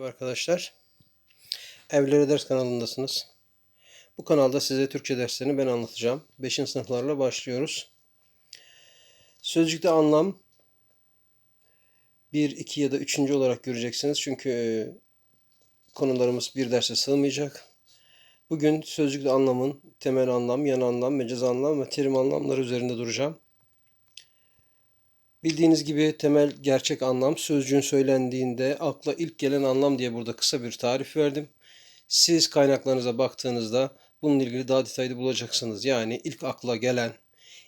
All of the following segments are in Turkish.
Merhaba arkadaşlar. Evlere Ders kanalındasınız. Bu kanalda size Türkçe derslerini ben anlatacağım. 5. sınıflarla başlıyoruz. Sözcükte anlam 1, 2 ya da 3. olarak göreceksiniz. Çünkü e, konularımız bir derse sığmayacak. Bugün sözcükte anlamın temel anlam, yan anlam, mecaz anlam ve terim anlamları üzerinde duracağım. Bildiğiniz gibi temel gerçek anlam sözcüğün söylendiğinde akla ilk gelen anlam diye burada kısa bir tarif verdim. Siz kaynaklarınıza baktığınızda bununla ilgili daha detaylı bulacaksınız. Yani ilk akla gelen,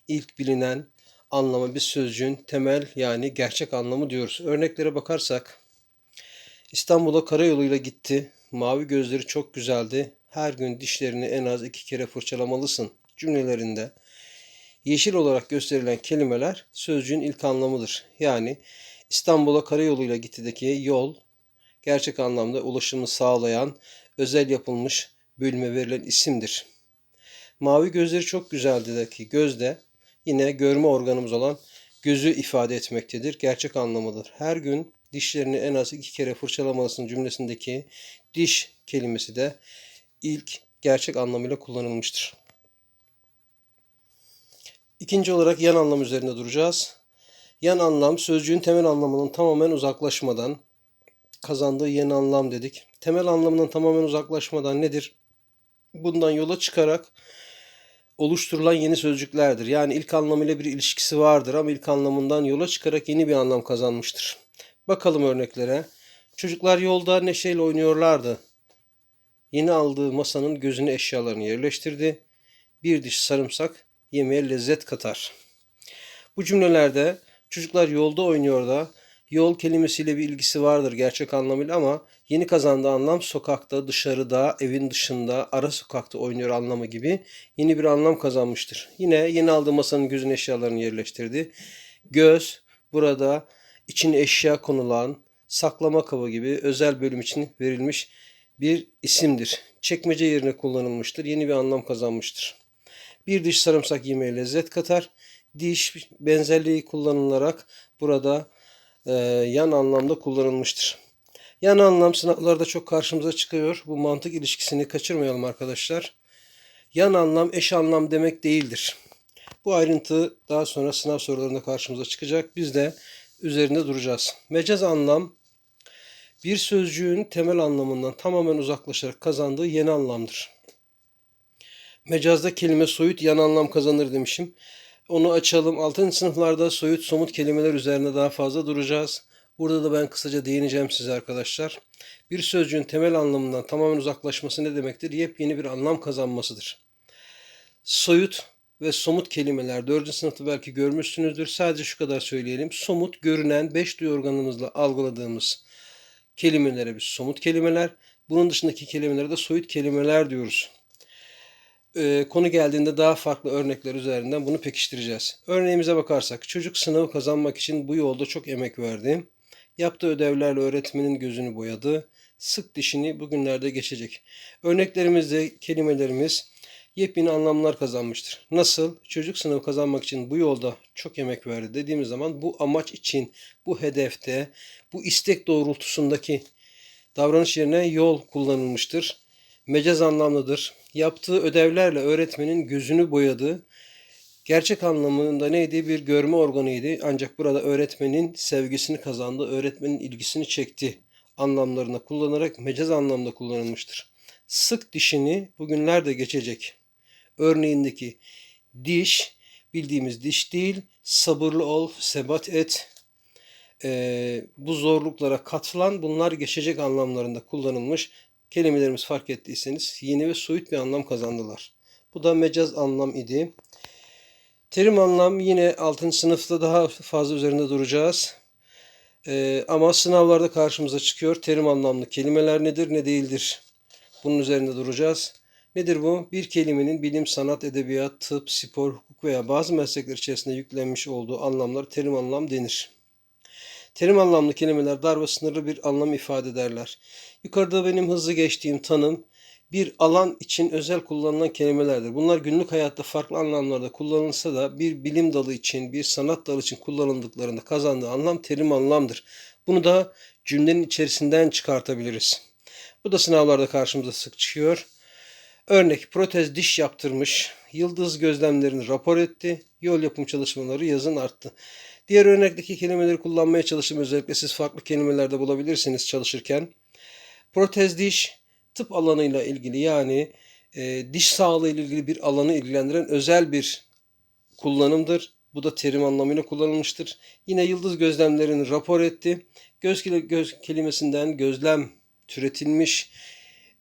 ilk bilinen anlamı bir sözcüğün temel yani gerçek anlamı diyoruz. Örneklere bakarsak İstanbul'a karayoluyla gitti. Mavi gözleri çok güzeldi. Her gün dişlerini en az iki kere fırçalamalısın cümlelerinde yeşil olarak gösterilen kelimeler sözcüğün ilk anlamıdır. Yani İstanbul'a karayoluyla gittideki yol gerçek anlamda ulaşımı sağlayan özel yapılmış bölüme verilen isimdir. Mavi gözleri çok güzeldideki gözde yine görme organımız olan gözü ifade etmektedir. Gerçek anlamıdır. Her gün dişlerini en az iki kere fırçalamalısın cümlesindeki diş kelimesi de ilk gerçek anlamıyla kullanılmıştır. İkinci olarak yan anlam üzerinde duracağız. Yan anlam sözcüğün temel anlamının tamamen uzaklaşmadan kazandığı yeni anlam dedik. Temel anlamının tamamen uzaklaşmadan nedir? Bundan yola çıkarak oluşturulan yeni sözcüklerdir. Yani ilk anlamıyla bir ilişkisi vardır ama ilk anlamından yola çıkarak yeni bir anlam kazanmıştır. Bakalım örneklere. Çocuklar yolda neşeyle oynuyorlardı. Yeni aldığı masanın gözüne eşyalarını yerleştirdi. Bir diş sarımsak yemeğe lezzet katar. Bu cümlelerde çocuklar yolda oynuyor da yol kelimesiyle bir ilgisi vardır gerçek anlamıyla ama yeni kazandığı anlam sokakta, dışarıda, evin dışında, ara sokakta oynuyor anlamı gibi yeni bir anlam kazanmıştır. Yine yeni aldığı masanın gözün eşyalarını yerleştirdi. Göz burada için eşya konulan saklama kabı gibi özel bölüm için verilmiş bir isimdir. Çekmece yerine kullanılmıştır. Yeni bir anlam kazanmıştır. Bir diş sarımsak yemeğe lezzet katar. Diş benzerliği kullanılarak burada e, yan anlamda kullanılmıştır. Yan anlam sınavlarda çok karşımıza çıkıyor. Bu mantık ilişkisini kaçırmayalım arkadaşlar. Yan anlam eş anlam demek değildir. Bu ayrıntı daha sonra sınav sorularında karşımıza çıkacak. Biz de üzerinde duracağız. Mecaz anlam bir sözcüğün temel anlamından tamamen uzaklaşarak kazandığı yeni anlamdır. Mecazda kelime soyut yan anlam kazanır demişim. Onu açalım. 6. sınıflarda soyut somut kelimeler üzerine daha fazla duracağız. Burada da ben kısaca değineceğim size arkadaşlar. Bir sözcüğün temel anlamından tamamen uzaklaşması ne demektir? Yepyeni bir anlam kazanmasıdır. Soyut ve somut kelimeler 4. sınıfta belki görmüşsünüzdür. Sadece şu kadar söyleyelim. Somut görünen 5 duyu organımızla algıladığımız kelimelere biz somut kelimeler. Bunun dışındaki kelimelere de soyut kelimeler diyoruz e, konu geldiğinde daha farklı örnekler üzerinden bunu pekiştireceğiz. Örneğimize bakarsak çocuk sınavı kazanmak için bu yolda çok emek verdi. Yaptığı ödevlerle öğretmenin gözünü boyadı. Sık dişini bugünlerde geçecek. Örneklerimizde kelimelerimiz yepyeni anlamlar kazanmıştır. Nasıl? Çocuk sınavı kazanmak için bu yolda çok emek verdi dediğimiz zaman bu amaç için, bu hedefte, bu istek doğrultusundaki davranış yerine yol kullanılmıştır. Mecaz anlamlıdır yaptığı ödevlerle öğretmenin gözünü boyadı. Gerçek anlamında neydi? Bir görme organıydı. Ancak burada öğretmenin sevgisini kazandı, öğretmenin ilgisini çekti anlamlarına kullanarak mecaz anlamda kullanılmıştır. Sık dişini bugünlerde geçecek. Örneğindeki diş bildiğimiz diş değil, sabırlı ol, sebat et. Ee, bu zorluklara katılan bunlar geçecek anlamlarında kullanılmış kelimelerimiz fark ettiyseniz yeni ve soyut bir anlam kazandılar. Bu da mecaz anlam idi. Terim anlam yine 6. sınıfta daha fazla üzerinde duracağız. Ee, ama sınavlarda karşımıza çıkıyor. Terim anlamlı kelimeler nedir ne değildir. Bunun üzerinde duracağız. Nedir bu? Bir kelimenin bilim, sanat, edebiyat, tıp, spor, hukuk veya bazı meslekler içerisinde yüklenmiş olduğu anlamlar terim anlam denir. Terim anlamlı kelimeler dar ve sınırlı bir anlam ifade ederler. Yukarıda benim hızlı geçtiğim tanım bir alan için özel kullanılan kelimelerdir. Bunlar günlük hayatta farklı anlamlarda kullanılsa da bir bilim dalı için, bir sanat dalı için kullanıldıklarında kazandığı anlam terim anlamdır. Bunu da cümlenin içerisinden çıkartabiliriz. Bu da sınavlarda karşımıza sık çıkıyor. Örnek protez diş yaptırmış, yıldız gözlemlerini rapor etti, yol yapım çalışmaları yazın arttı. Diğer örnekteki kelimeleri kullanmaya çalıştım. Özellikle siz farklı kelimelerde bulabilirsiniz çalışırken. Protez diş tıp alanıyla ilgili yani e, diş sağlığı ile ilgili bir alanı ilgilendiren özel bir kullanımdır. Bu da terim anlamıyla kullanılmıştır. Yine yıldız gözlemlerini rapor etti. Göz, göz kelimesinden gözlem türetilmiş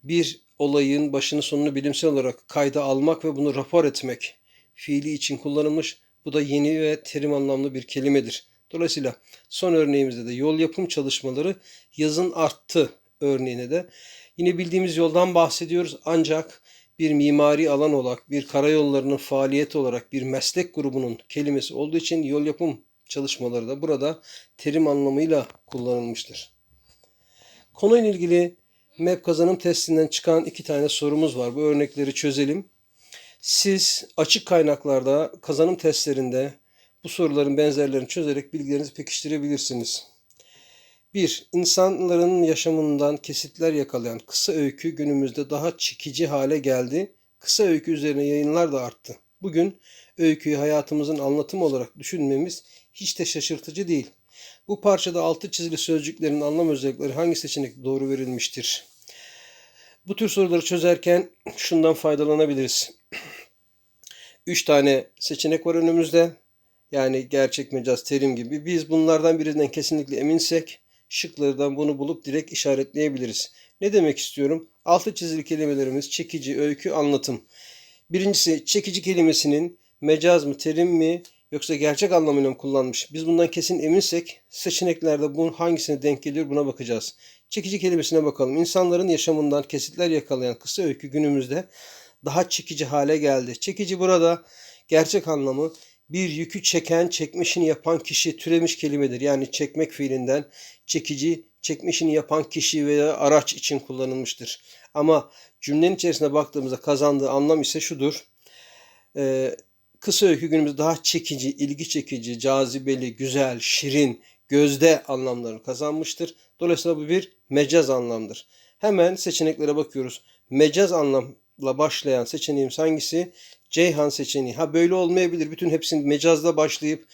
bir olayın başını sonunu bilimsel olarak kayda almak ve bunu rapor etmek fiili için kullanılmış. Bu da yeni ve terim anlamlı bir kelimedir. Dolayısıyla son örneğimizde de yol yapım çalışmaları yazın arttı örneğine de yine bildiğimiz yoldan bahsediyoruz ancak bir mimari alan olarak, bir karayollarının faaliyeti olarak bir meslek grubunun kelimesi olduğu için yol yapım çalışmaları da burada terim anlamıyla kullanılmıştır. Konuyla ilgili MEP kazanım testinden çıkan iki tane sorumuz var. Bu örnekleri çözelim. Siz açık kaynaklarda kazanım testlerinde bu soruların benzerlerini çözerek bilgilerinizi pekiştirebilirsiniz. 1. İnsanların yaşamından kesitler yakalayan kısa öykü günümüzde daha çekici hale geldi. Kısa öykü üzerine yayınlar da arttı. Bugün öyküyü hayatımızın anlatımı olarak düşünmemiz hiç de şaşırtıcı değil. Bu parçada altı çizili sözcüklerin anlam özellikleri hangi seçenek doğru verilmiştir? Bu tür soruları çözerken şundan faydalanabiliriz. 3 tane seçenek var önümüzde. Yani gerçek mecaz terim gibi. Biz bunlardan birinden kesinlikle eminsek şıklardan bunu bulup direkt işaretleyebiliriz. Ne demek istiyorum? Altı çizili kelimelerimiz çekici, öykü, anlatım. Birincisi çekici kelimesinin mecaz mı, terim mi yoksa gerçek anlamıyla mı kullanmış? Biz bundan kesin eminsek seçeneklerde bunun hangisine denk geliyor buna bakacağız. Çekici kelimesine bakalım. İnsanların yaşamından kesitler yakalayan kısa öykü günümüzde daha çekici hale geldi. Çekici burada gerçek anlamı bir yükü çeken, çekmişini yapan kişi türemiş kelimedir. Yani çekmek fiilinden çekici, çekmişini yapan kişi veya araç için kullanılmıştır. Ama cümlenin içerisine baktığımızda kazandığı anlam ise şudur. Ee, kısa öykü günümüzde daha çekici, ilgi çekici, cazibeli, güzel, şirin, gözde anlamlarını kazanmıştır. Dolayısıyla bu bir mecaz anlamdır. Hemen seçeneklere bakıyoruz. Mecaz anlamla başlayan seçeneğimiz hangisi? Ceyhan seçeneği. Ha böyle olmayabilir. Bütün hepsini mecazla başlayıp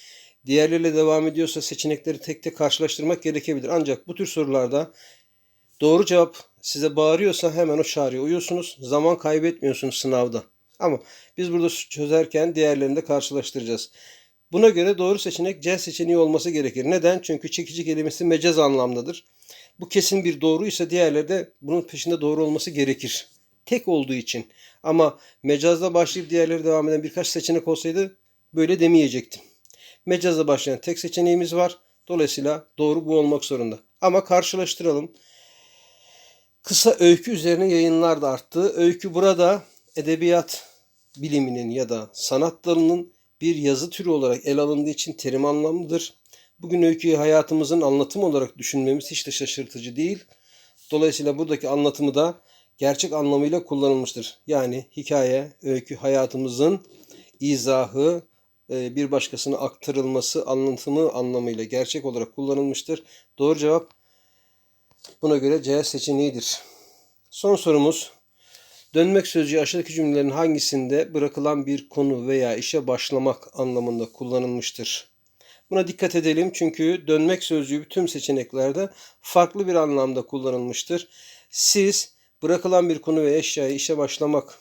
diğerleriyle devam ediyorsa seçenekleri tek tek karşılaştırmak gerekebilir. Ancak bu tür sorularda doğru cevap size bağırıyorsa hemen o çağrıya uyuyorsunuz. Zaman kaybetmiyorsunuz sınavda. Ama biz burada çözerken diğerlerini de karşılaştıracağız. Buna göre doğru seçenek C seçeneği olması gerekir. Neden? Çünkü çekici kelimesi mecaz anlamdadır. Bu kesin bir doğru ise diğerleri de bunun peşinde doğru olması gerekir. Tek olduğu için. Ama mecazla başlayıp diğerleri devam eden birkaç seçenek olsaydı böyle demeyecektim. Mecazla başlayan tek seçeneğimiz var. Dolayısıyla doğru bu olmak zorunda. Ama karşılaştıralım. Kısa öykü üzerine yayınlar da arttı. Öykü burada edebiyat biliminin ya da sanat dalının bir yazı türü olarak ele alındığı için terim anlamlıdır. Bugün öyküyü hayatımızın anlatımı olarak düşünmemiz hiç de şaşırtıcı değil. Dolayısıyla buradaki anlatımı da gerçek anlamıyla kullanılmıştır. Yani hikaye, öykü hayatımızın izahı, e, bir başkasına aktarılması, anlatımı anlamıyla gerçek olarak kullanılmıştır. Doğru cevap buna göre C seçeneğidir. Son sorumuz Dönmek sözcüğü aşağıdaki cümlelerin hangisinde bırakılan bir konu veya işe başlamak anlamında kullanılmıştır? Buna dikkat edelim çünkü dönmek sözcüğü tüm seçeneklerde farklı bir anlamda kullanılmıştır. Siz bırakılan bir konu ve eşyaya işe başlamak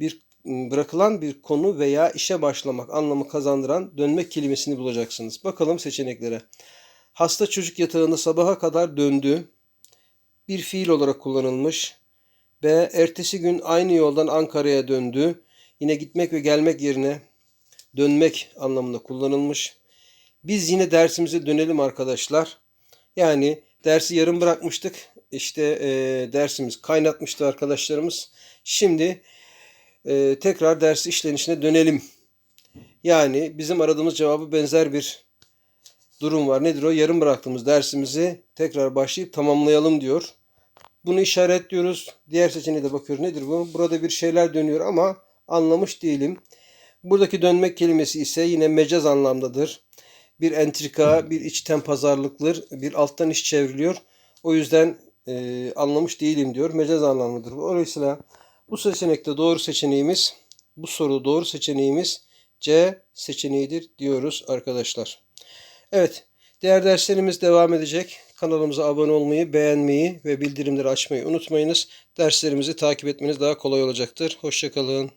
bir bırakılan bir konu veya işe başlamak anlamı kazandıran dönmek kelimesini bulacaksınız. Bakalım seçeneklere. Hasta çocuk yatağında sabaha kadar döndü. Bir fiil olarak kullanılmış. B. Ertesi gün aynı yoldan Ankara'ya döndü. Yine gitmek ve gelmek yerine dönmek anlamında kullanılmış. Biz yine dersimize dönelim arkadaşlar. Yani dersi yarım bırakmıştık. İşte e, dersimiz kaynatmıştı arkadaşlarımız. Şimdi e, tekrar ders işlenişine dönelim. Yani bizim aradığımız cevabı benzer bir durum var. Nedir o? Yarım bıraktığımız dersimizi tekrar başlayıp tamamlayalım diyor. Bunu işaretliyoruz. Diğer seçeneğe de bakıyoruz. Nedir bu? Burada bir şeyler dönüyor ama anlamış değilim. Buradaki dönmek kelimesi ise yine mecaz anlamdadır. bir entrika, bir içten pazarlıktır, bir alttan iş çevriliyor. O yüzden e, anlamış değilim diyor. Mecaz anlamlıdır. Dolayısıyla bu seçenekte doğru seçeneğimiz, bu soru doğru seçeneğimiz C seçeneğidir diyoruz arkadaşlar. Evet, diğer derslerimiz devam edecek. Kanalımıza abone olmayı, beğenmeyi ve bildirimleri açmayı unutmayınız. Derslerimizi takip etmeniz daha kolay olacaktır. Hoşçakalın.